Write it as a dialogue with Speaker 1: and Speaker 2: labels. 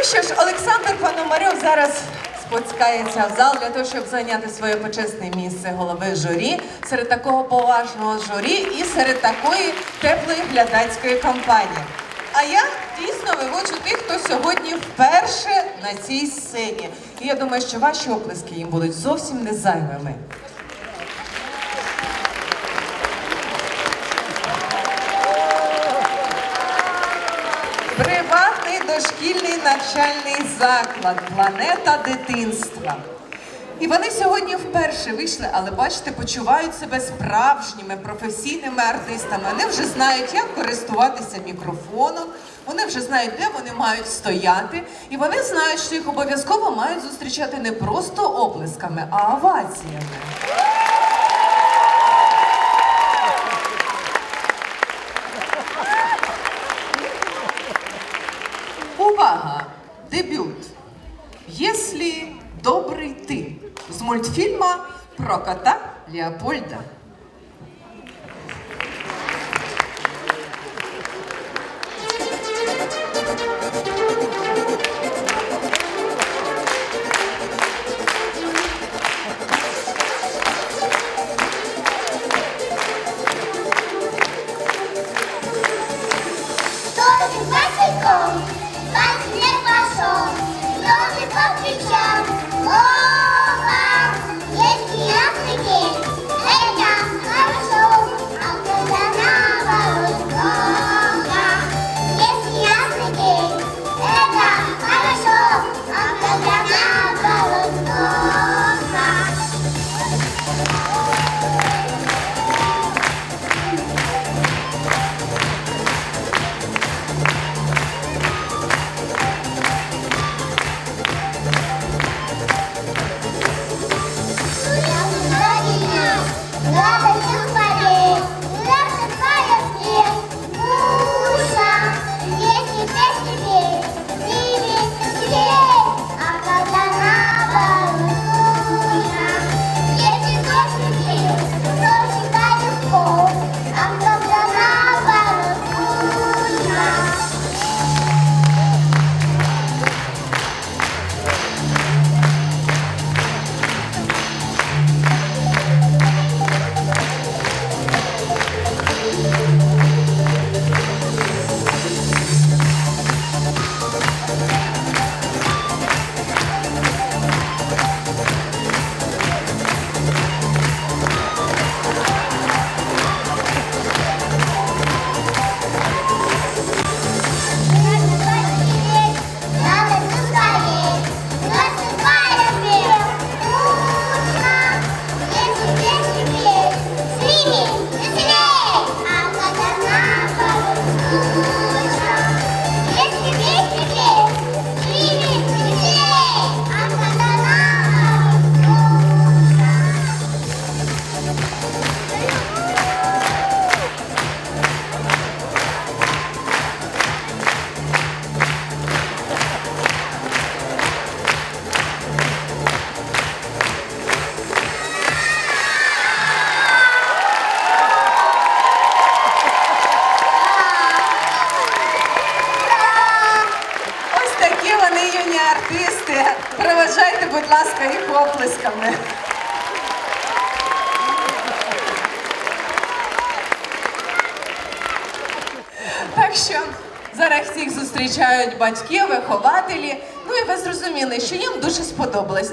Speaker 1: Ну що ж, Олександр Пономарьов зараз спускається в зал для того, щоб зайняти своє почесне місце голови журі серед такого поважного журі і серед такої теплої глядацької компанії. А я дійсно виводжу тих, хто сьогодні вперше на цій сцені. І я думаю, що ваші оплески їм будуть зовсім не навчальний заклад Планета дитинства. І вони сьогодні вперше вийшли, але бачите, почувають себе справжніми професійними артистами. Вони вже знають, як користуватися мікрофоном, вони вже знають, де вони мають стояти, і вони знають, що їх обов'язково мають зустрічати не просто оплесками, а оваціями. Дебют. Если добрый ты з мультфільма про кота Леопольда. Thanks, артисти. Проважайте, будь ласка, їх оплесками. Так що зараз всіх зустрічають батьки, вихователі. Ну і ви зрозуміли, що їм дуже сподобалось.